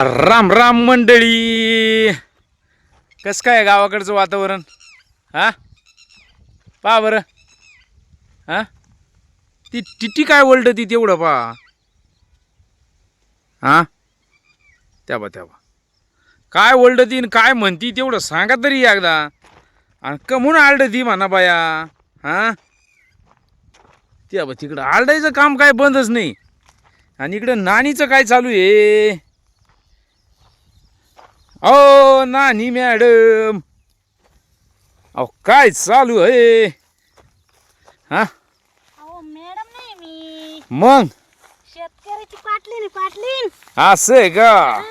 राम राम मंडळी. कसं काय गावाकडचं वातावरण? हा? पा बरं. हा? ती टिटी काय ओल्ड ती तेवढं पा हा? त्या बा त्या बा काय वळत ती आणि काय म्हणती तेवढं सांगा तरी एकदा. आणि कमून आलड ती म्हणा बाया. हा? त्या बा तिकडं आलडायचं काम काय बंदच नाही. आणि इकडं नानीचं काय चालू आहे? अहो नानी मॅडम. अहो काय चालू आहे? हा? अहो मॅडम नाही मी. मग? शेतकऱ्याची पाटलीन पाटलीन. असं आहे का?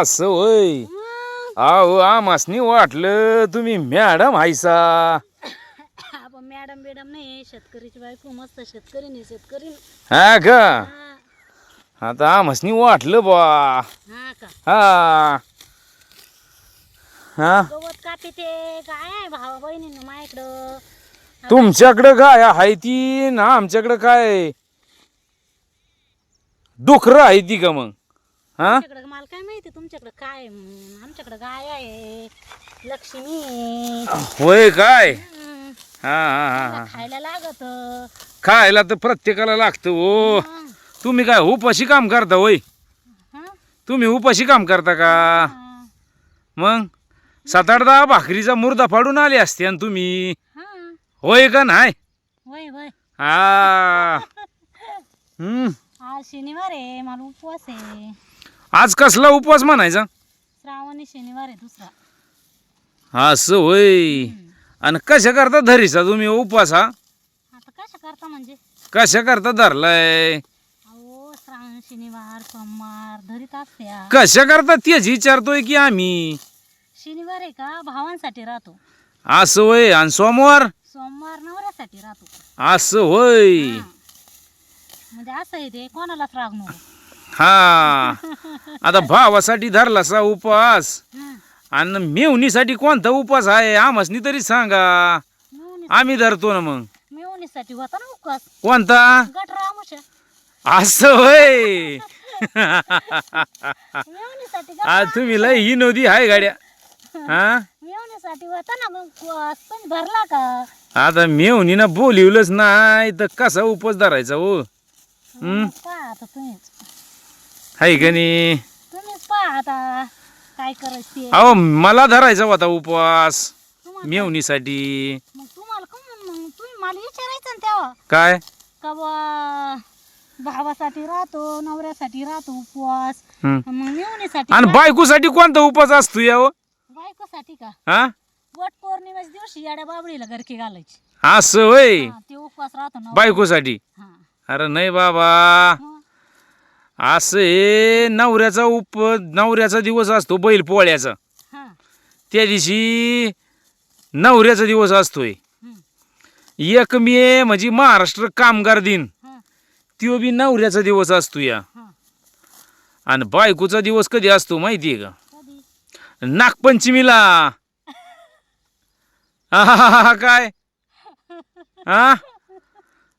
असं होय. मग? अहो आमासनी वाटलं तुम्ही मॅडम हायसा. मॅडम मॅडम नाही. शेतकरीची बायको मस्त शेतकरी नाही शेतकरी हा का? हा. आता आमासनी वाटलं बा. हा का? हा. हा? गवत कापी ते काय आहे भावा बहिणीनं माझ्याकडं. तुमच्याकडं काय आहे ती ना आमच्याकडं काय? डुकरं आहे ती का मग? हा? आमच्याकडं मला काय माहिती तुमच्याकडं काय आहे? म्हणून. आमच्याकडं गाय आहे लक्ष्मी आहे. होय काय? हं. हा हा हा. हा खायला लागत. खायला तर प्रत्येकाला लागतं हो. तुम्ही काय उपाशी काम करता होय? तुम्ही उपाशी काम करता का? मग? सात आठ दहा भाकरीचा मुर्दा फाडून आले असते आणि तुम्ही. होय का नाही? हा. हम्म. आज शनिवार आहे मला उपवास आहे. आज कसला उपवास म्हणायचा? श्रावणी शनिवार आहे दुसरा. असं होय. आणि कशा करता धरीसा तुम्ही उपवास हा? आता कशा करता म्हणजे? कशा करता धरलाय? अहो श्रावण शनिवार सोमवार धरीत असत्या. कशा करता तेच विचारतोय की आम्ही. शनिवार आहे का? भावांसाठी राहतो. असं होय. आणि सोमवार? सोमवार नवऱ्यासाठी राहतो. असं होय. हा. म्हणजे असं आहे ते. कोणालाच राग नको. हा. आता भावासाठी धरलासा उपवास. हं. आणि मेवणीसाठी कोणता उपवास आहे? आम्हासनी तरी सांगा. मिळवणी आम्ही धरतो ना मग. मिळवणीसाठी होता ना उपवास? कोणता? गट रामुशा असं होय. मिळवणीसाठी तुम्ही लय ही नव्हती हाय गाड्या. हा? मिळवणीसाठी होता ना मग का? आता मेवणीनं बोलिवलंच नाही तर कसा उपवास धरायचा हो? मग पहा आता तुम्हीच. हाय का नाही तुम्हीच पहा आता काय करायचं. ते अहो मला धरायचा होता उपवास तुम्हाला? मेवणीसाठी. मग तुम्हाला का मग मग तुम्ही मला विचारायचं ना तेव्हा. काय? का बा भावासाठी राहतो नवऱ्यासाठी राहतो उपवास. मग आणि बायकोसाठी कोणता उपवास असतो या हो? बायकोसाठी का? हा? वट पौर्णिमेच्या दिवशी याड्या बाबळीला घरकी घालायची. असं होय? हा, ते उपवास राहतो ना. बायकोसाठी? हा. अरे नाही बाबा. मग असं हे नवऱ्याचा उप नवऱ्याचा दिवस असतो बैल पोळ्याचा. हा. त्या दिवशी नवऱ्याचा दिवस असतोय. एक मे म्हणजे महाराष्ट्र कामगार दिन. हा, तो बी नवऱ्याचा दिवस असतो या हा. आणि बायकोचा दिवस कधी असतो माहिती आहे का? नागपंचमीला. हा काय? हा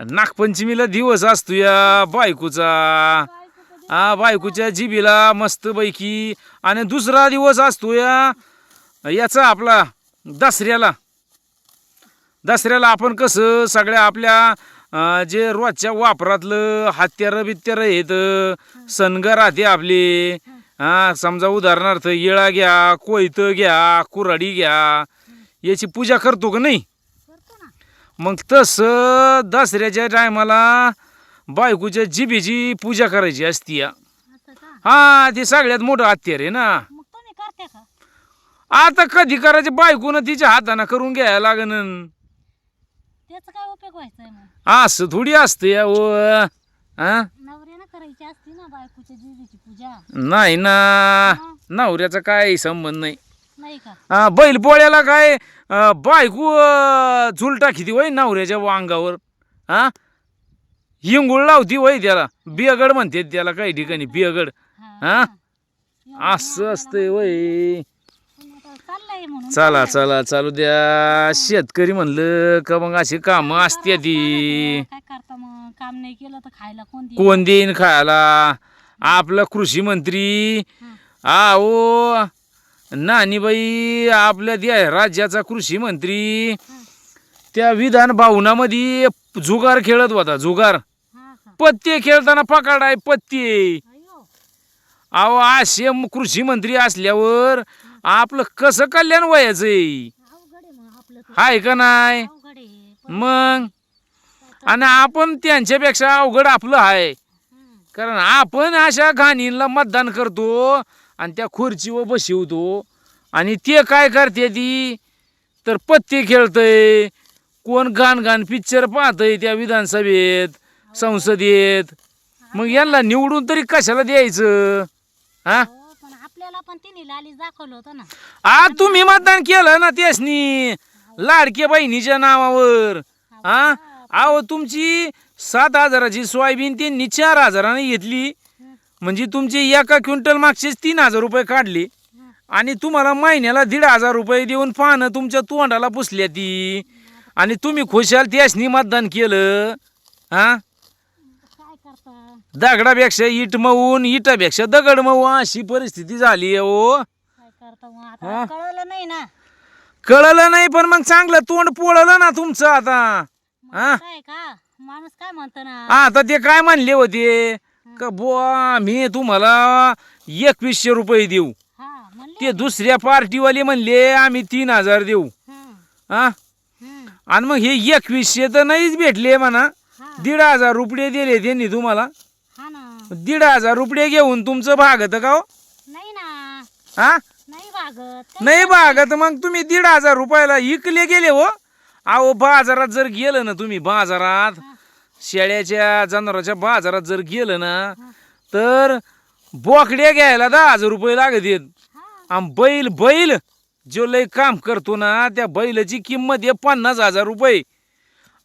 नागपंचमीला दिवस असतो या बायकोचा. हा बायकोच्या जिबीला मस्तपैकी आणि दुसरा दिवस असतो या याचा आपला दसऱ्याला. दसऱ्याला आपण कसं सगळ्या आपल्या जे रोजच्या वापरातलं हत्यारं बित्यारं येतं सनगं राहते आपले. हा समजा उदाहरणार्थ येळा घ्या कोयतं घ्या कुऱ्हाडी घ्या याची पूजा करतो का नाही? करतो ना. मग तसं दसऱ्याच्या टायमाला बायकोच्या जिबीची पूजा करायची असती या. हा ते सगळ्यात मोठं हत्यार आहे ना. आता कधी करायचे बायकोनं तिच्या हातानं करून घ्यायला लागन. असं थोडी असतं या हा? करायची असती ना बायकोच्या पूजा. नाही ना. नवऱ्याचा काय संबंध नाही. नाही का? हा, बैल पोळ्याला काय अं, बायको अं, झुल टाकी वय नवऱ्याच्या वांगावर. हा? हिंगुळ लावती वय त्याला. बियगड म्हणते त्याला काही ठिकाणी बियगड. हा? हा? असं असतंय वय. चाललंय म्हणून चला चला चालू द्या. शेतकरी म्हणलं का मग अशी कामं असते ती. काय करता मग? काम नाही केलं तर खायला कोण देईल? कोण देईन खायला? आपला कृषी मंत्री. आओ नानीबाई आपल्या त्या राज्याचा कृषी मंत्री. त्या विधान भवनामध्ये जुगार खेळत होता जुगार. हा का पत्ते खेळताना पकडाय पत्ते. अयो अहो असे म- कृषी मंत्री असल्यावर आपलं कसं कल्याण व्हायचंय. हाय का नाही? मग? आणि आपण त्यांच्यापेक्षा अवघड आपलं आहे. कारण आपण अशा घाणींना मतदान करतो आणि त्या खुर्चीवर बसवतो. आणि ते काय करते ती? तर पत्ते खेळतय. कोण गाण गाण पिक्चर पाहतय त्या विधानसभेत संसदेत. मग यांना निवडून तरी कशाला द्यायचं? हा. पण आपल्याला पण तिने लाली दाखवलं होतं ना. आ तुम्ही मतदान केलं ना त्यासनी? लाडके बहिणीच्या नावावर. हा अहो तुमची सात हजाराची सोयाबीन त्यांनी चार हजाराने घेतली. म्हणजे तुमचे एका क्विंटल मागचेच तीन हजार रुपये काढले. आणि तुम्हाला महिन्याला दीड हजार रुपये देऊन पाहणं तुमच्या तोंडाला पुसल्या ती. आणि तुम्ही खुशाल त्यासनी मतदान केलं. हा दगडापेक्षा इट मऊन इटापेक्षा दगड मऊ अशी परिस्थिती झाली आहे हो. काय करता मग? हा? आता कळलं नाही ना. कळलं नाही पण मग चांगलं तोंड पोळलं ना तुमचं आता. मग हा? काय का? माणूस काय म्हणतो ना? आता ते काय म्हणले होते? का बुवा मी तुम्हाला एकवीसशे रुपये देऊ. हा म्हणले. ते दुसऱ्या पार्टीवाले म्हणले आम्ही तीन हजार देऊ. हं. आणि मग हे एकवीसशे तर नाहीच भेटले म्हणा. हा. दीड हजार रुपये दिले त्यांनी तुम्हाला. दीड हजार रुपये घेऊन तुमचं भागत का हो? नाही ना. हा? नाही भागत. काय नाही भागत मग तुम्ही दीड हजार रुपयाला इकले गेले हो. अहो बाजारात जर गेलं ना तुम्ही बाजारात. शेळ्याच्या जनावराच्या बाजारात जर गेलं ना तर बोकड्या घ्यायला दहा हजार रुपये लागत आहेत. हा. आणि बैल बैल जो लय काम करतो ना त्या बैलाची किंमत आहे पन्नास हजार रुपये.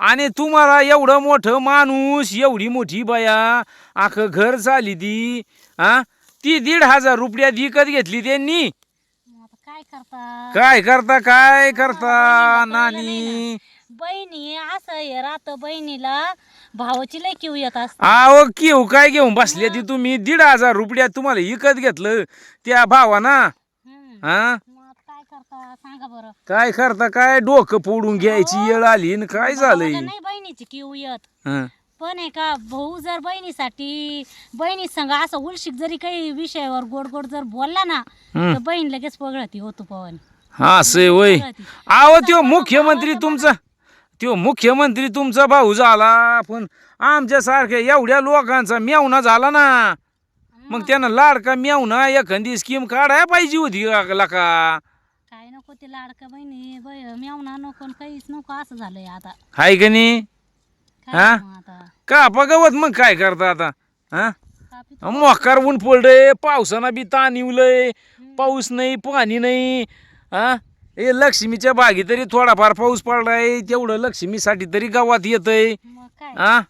आणि तुम्हाला एवढं मोठं माणूस एवढी मोठी बाया अख्खं घर चाली ती हा ती दीड हजार रुपयात विकत घेतली त्यांनी. आता काय करता? काय करता काय करता नानी? बहिणी असं हे राहतं बहिणीला भावाची लय किव येत असते. आहो घेऊ काय घेऊन बसले ती तुम्ही? दीड हजार रुपयात तुम्हाला विकत घेतलं त्या भावाना. हा? काय करता सांगा बरं. काय करता? काय डोकं फोडून घ्यायची? येळ आली न काय झालंय? भावाला नाही बहिणीची किव येत. हं. पण आहे का भाऊ जर बहिणीसाठी बहिणी संग असं उलशिक जरी काही विषयावर गोड गोड जर बोलला ना. तर बहीण लगेच पगळती होतो पवन. हा असं वय आहो त्यो मुख्यमंत्री तुमचा त्यो मुख्यमंत्री तुमचा भाऊ झाला पण आमच्यासारख्या एवढ्या लोकांचा मेवना झाला ना मग त्यानं लाडका मेवना एखादी स्कीम काढाय पाहिजे होती का का? काय नको ते लाडका बहिणी मेवना नको काहीच नको असं झालंय आता. हाय का नाही? हा? काय मग आता? का बघवत मग काय करता आता? हा? कापी मोकार ऊन पडलंय पावसानं बी ताण येवलंय पाऊस नाही पाणी नाही. हा? हे लक्ष्मीच्या बागी तरी थोडाफार पाऊस पडलाय तेवढं लक्ष्मीसाठी तरी गावात येतंय. मग काय? हा?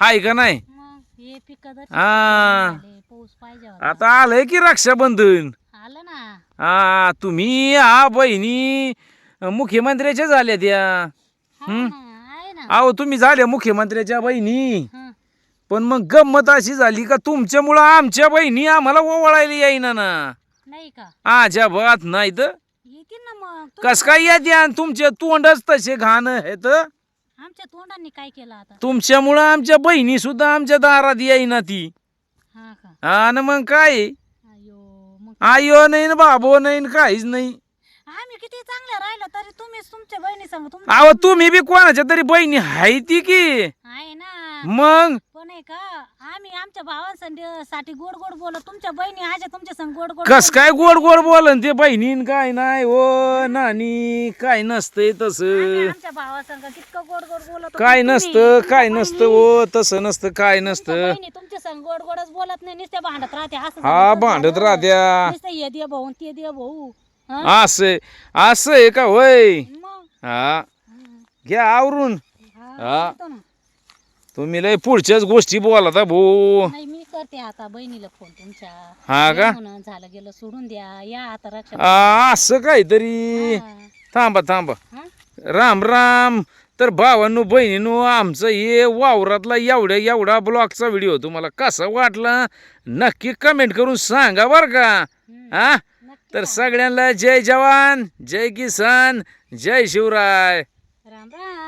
हाय का नाही? मग हे पिक हा. पाऊस पाहिजे होता. आता आलंय की रक्षाबंधन? आलं ना. हा तुम्ही हा बहिणी मुख्यमंत्र्याच्या झाल्या त्या. हा हं? ना, आहे ना. अहो तुम्ही झाल्या मुख्यमंत्र्याच्या बहिणी. हं. पण मग गंमत अशी झाली का तुमच्यामुळं आमच्या बहिणी आम्हाला ओवळायला येईना ना. नाही का? नाही तर. येतील ना मग. तू- कस काय येते आणि तुमचे तोंडच तसे घाण आहेत? आमच्या तोंडांनी काय केलं आता? तुमच्यामुळं आमच्या बहिणी सुद्धा आमच्या दारात येईना ती. हा का? आणि मग काय? आयो नाही ना बाबो नाही न काहीच नाही. आम्ही किती चांगलं राहिलो तरी तुम्हीच तुमच्या बहिणी सांग तुम अहो तुम्ही बी कोणाच्या तरी बहिणी हाय ती की. आहे ना. मग? आहे का आम्ही आमच्या भावांसाठी गोड गोड बोलत तुमच्या बहिणी आजा तुमच्या संग गोड गोड कस काय गोड गोड बोलन ते बहिणीन काय नाही ओ नानी काय नसतंय तसं आमच्या भावासंग कितकं गोड गोड बोलत होतो. काय तुम्ही, नसतं काय बहिणी- नसतं ओ तसं नसतं काय नसतं बहिणी तुमच्या संग गोड गोडच बोलत नाही नुसत्या भांडत राहते असं हा भांडत. राहत्या नुसतं हे दे भाऊ ते दे भाऊ हा? असं असं आहे का होय मग हा हं. घ्या आवरून हा, हा. ना. तुम्ही लय पुढच्याच गोष्टी बोला भाऊ मी करते आता बहिणीला फोन तुमच्या. हा का? झालं गेलं सोडून द्या. या आता असं काहीतरी. थांबा थांबा. राम राम. तर भावांनो बहिणीनो आमचं हे वावरातला एवढ्या एवढा ब्लॉगचा व्हिडिओ तुम्हाला कसा वाटला? नक्की कमेंट करून सांगा बर का. हा? तर सगळ्यांना जय जवान जय किसान जय शिवराय. राम राम.